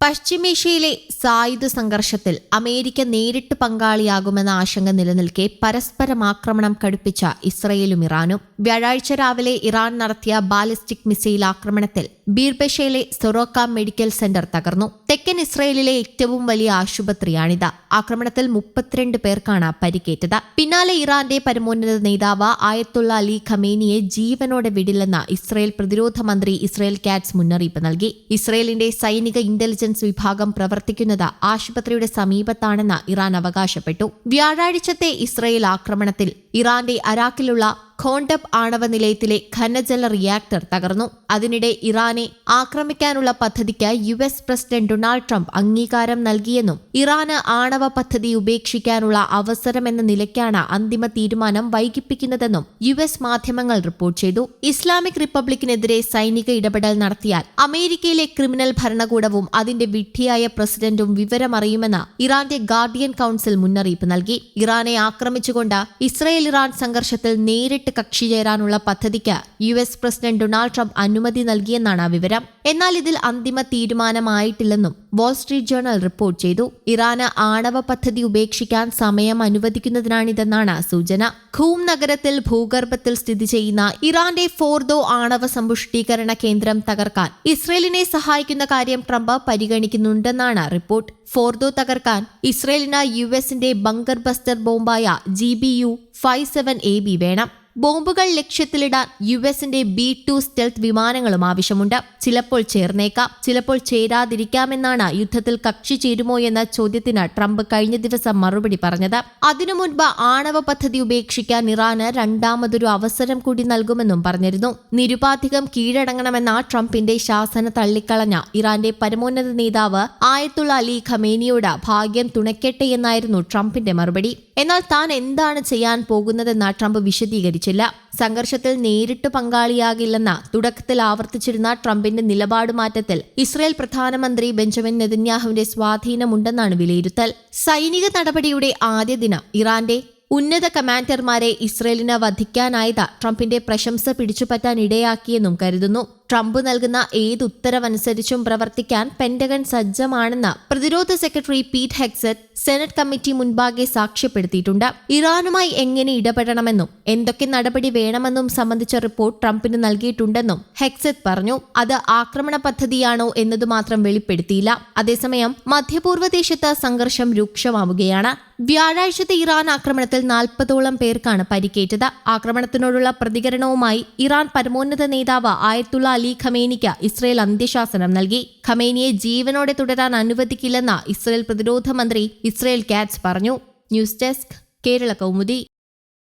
പശ്ചിമേഷ്യയിലെ സായുധ സംഘർഷത്തിൽ അമേരിക്ക നേരിട്ട് പങ്കാളിയാകുമെന്ന ആശങ്ക നിലനിൽക്കെ പരസ്പരം ആക്രമണം കടുപ്പിച്ച ഇസ്രയേലും ഇറാനും വ്യാഴാഴ്ച രാവിലെ ഇറാൻ നടത്തിയ ബാലിസ്റ്റിക് മിസൈൽ ആക്രമണത്തിൽ ബീർബഷയിലെ സൊറോക്ക മെഡിക്കൽ സെന്റർ തകർന്നു. തെക്കൻ ഇസ്രയേലിലെ ഏറ്റവും വലിയ ആശുപത്രിയാണിത്. ആക്രമണത്തിൽ മുപ്പത്തിരണ്ട് പേർക്കാണ് പരിക്കേറ്റത്. പിന്നാലെ ഇറാന്റെ പരമോന്നത നേതാവ് ആയത്തുള്ള അലി ഖമേനിയെ ജീവനോടെ വിടില്ലെന്ന് ഇസ്രയേൽ പ്രതിരോധ മന്ത്രി ഇസ്രയേൽ കാറ്റ്സ് മുന്നറിയിപ്പ് നൽകി. ഇസ്രയേലിന്റെ സൈനിക ഇന്റലിജൻസ് വിഭാഗം പ്രവർത്തിക്കുന്നത് ആശുപത്രിയുടെ സമീപത്താണെന്ന് ഇറാൻ അവകാശപ്പെട്ടു. വ്യാഴാഴ്ചത്തെ ഇസ്രയേൽ ആക്രമണത്തിൽ ഇറാന്റെ അരാക്കിലുള്ള ഖോണ്ടബ് ആണവ നിലയത്തിലെ ഖനജല റിയാക്ടർ തകർന്നു. അതിനിടെ ഇറാനെ ആക്രമിക്കാനുള്ള പദ്ധതിക്ക് U S president Donald Trump അംഗീകാരം നൽകിയെന്നും ഇറാന് ആണവ പദ്ധതി ഉപേക്ഷിക്കാനുള്ള അവസരമെന്ന നിലയ്ക്കാണ് അന്തിമ തീരുമാനം വൈകിപ്പിക്കുന്നതെന്നും യു എസ് മാധ്യമങ്ങൾ റിപ്പോർട്ട് ചെയ്തു. ഇസ്ലാമിക് റിപ്പബ്ലിക്കിനെതിരെ സൈനിക ഇടപെടൽ നടത്തിയാൽ അമേരിക്കയിലെ ക്രിമിനൽ ഭരണകൂടവും അതിന്റെ വിഡ്ഢിയായ പ്രസിഡന്റും വിവരമറിയുമെന്ന് ഇറാന്റെ ഗാർഡിയൻ കൌൺസിൽ മുന്നറിയിപ്പ് നൽകി. ഇറാനെ ആക്രമിച്ചുകൊണ്ട് ഇസ്രയേൽ ഇറാൻ സംഘർഷത്തിൽ നേരിട്ട് കക്ഷി ചേരാനുള്ള പദ്ധതിക്ക് U S president Donald Trump അനുമതി നൽകിയെന്നാണ് വിവരം. എന്നാൽ ഇതിൽ അന്തിമ തീരുമാനമായിട്ടില്ലെന്നും വാൾസ്ട്രീറ്റ് ജേണൽ റിപ്പോർട്ട് ചെയ്തു. ഇറാന് ആണവ പദ്ധതി ഉപേക്ഷിക്കാൻ സമയം അനുവദിക്കുന്നതിനാണിതെന്നാണ് സൂചന. ഖൂം നഗരത്തിൽ ഭൂഗർഭത്തിൽ സ്ഥിതി ചെയ്യുന്ന ഇറാന്റെ ഫോർദോ ആണവ സമ്പുഷ്ടീകരണ കേന്ദ്രം തകർക്കാൻ ഇസ്രയേലിനെ സഹായിക്കുന്ന കാര്യം ട്രംപ് പരിഗണിക്കുന്നുണ്ടെന്നാണ് റിപ്പോർട്ട്. ഫോർദോ തകർക്കാൻ ഇസ്രയേലിന് യു എസിന്റെ bunker buster ബോംബായ G B U five seven A B വേണം. ബോംബുകൾ ലക്ഷ്യത്തിലിടാൻ യു എസിന്റെ ബി ടു സ്റ്റെൽത്ത് വിമാനങ്ങളും ആവശ്യമുണ്ട്. ചിലപ്പോൾ ചേർന്നേക്കാം ചിലപ്പോൾ ചേരാതിരിക്കാമെന്നാണ് യുദ്ധത്തിൽ കക്ഷി ചേരുമോ എന്ന ചോദ്യത്തിന് ട്രംപ് കഴിഞ്ഞ ദിവസം മറുപടി പറഞ്ഞത്. അതിനു മുൻപ് ആണവ പദ്ധതി ഉപേക്ഷിക്കാൻ ഇറാന് രണ്ടാമതൊരു അവസരം കൂടി നൽകുമെന്നും പറഞ്ഞിരുന്നു. നിരുപാധികം കീഴടങ്ങണമെന്ന ട്രംപിന്റെ ശാസന തള്ളിക്കളഞ്ഞ ഇറാന്റെ പരമോന്നത നേതാവ് ആയത്തുള്ള അലി ഖമേനിയോട് ഭാഗ്യം തുണയ്ക്കട്ടെ എന്നായിരുന്നു ട്രംപിന്റെ മറുപടി. എന്നാൽ താൻ എന്താണ് ചെയ്യാൻ പോകുന്നതെന്ന് ട്രംപ് വിശദീകരിച്ചില്ല സംഘർഷത്തിൽ നേരിട്ട് പങ്കാളിയാകില്ലെന്ന തുടക്കത്തിൽ ആവർത്തിച്ചിരുന്ന ട്രംപിന്റെ നിലപാട് മാറ്റത്തിൽ ഇസ്രയേൽ പ്രധാനമന്ത്രി ബെഞ്ചമിൻ നെതന്യാഹുവിന്റെ സ്വാധീനമുണ്ടെന്നാണ് വിലയിരുത്തൽ. സൈനിക നടപടിയുടെ ആദ്യ ദിനം ഇറാന്റെ ഉന്നത കമാൻഡർമാരെ ഇസ്രയേലിന് വധിക്കാനായത് ട്രംപിന്റെ പ്രശംസ പിടിച്ചുപറ്റാൻ ഇടയാക്കിയെന്നും കരുതുന്നു. ട്രംപ് നൽകുന്ന ഏത് ഉത്തരവനുസരിച്ചും പ്രവർത്തിക്കാൻ പെന്റഗൺ സജ്ജമാണെന്ന് പ്രതിരോധ secretary Pete Hegseth senate committee മുൻപാകെ സാക്ഷ്യപ്പെടുത്തിയിട്ടുണ്ട്. ഇറാനുമായി എങ്ങനെ ഇടപെടണമെന്നും എന്തൊക്കെ നടപടി വേണമെന്നും സംബന്ധിച്ച റിപ്പോർട്ട് ട്രംപിന് നൽകിയിട്ടുണ്ടെന്നും ഹെക്സറ്റ് പറഞ്ഞു. അത് ആക്രമണ പദ്ധതിയാണോ എന്നത് മാത്രം വെളിപ്പെടുത്തിയില്ല. അതേസമയം മധ്യപൂർവ ദേശത്ത് സംഘർഷം രൂക്ഷമാവുകയാണ്. വ്യാഴാഴ്ചത്തെ ഇറാൻ ആക്രമണത്തിൽ നാൽപ്പതോളം പേർക്കാണ് പരിക്കേറ്റത്. ആക്രമണത്തിനോടുള്ള പ്രതികരണവുമായി ഇറാൻ പരമോന്നത നേതാവ് ആയത്തുള്ള അലി ഖമേനിക്ക് ഇസ്രയേൽ അന്ത്യശാസനം നൽകി. ഖമേനിയെ ജീവനോടെ തുടരാൻ അനുവദിക്കില്ലെന്ന് ഇസ്രയേൽ പ്രതിരോധ മന്ത്രി ഇസ്രയേൽ കാറ്റ്സ് പറഞ്ഞു. News desk Kerala Kaumudi.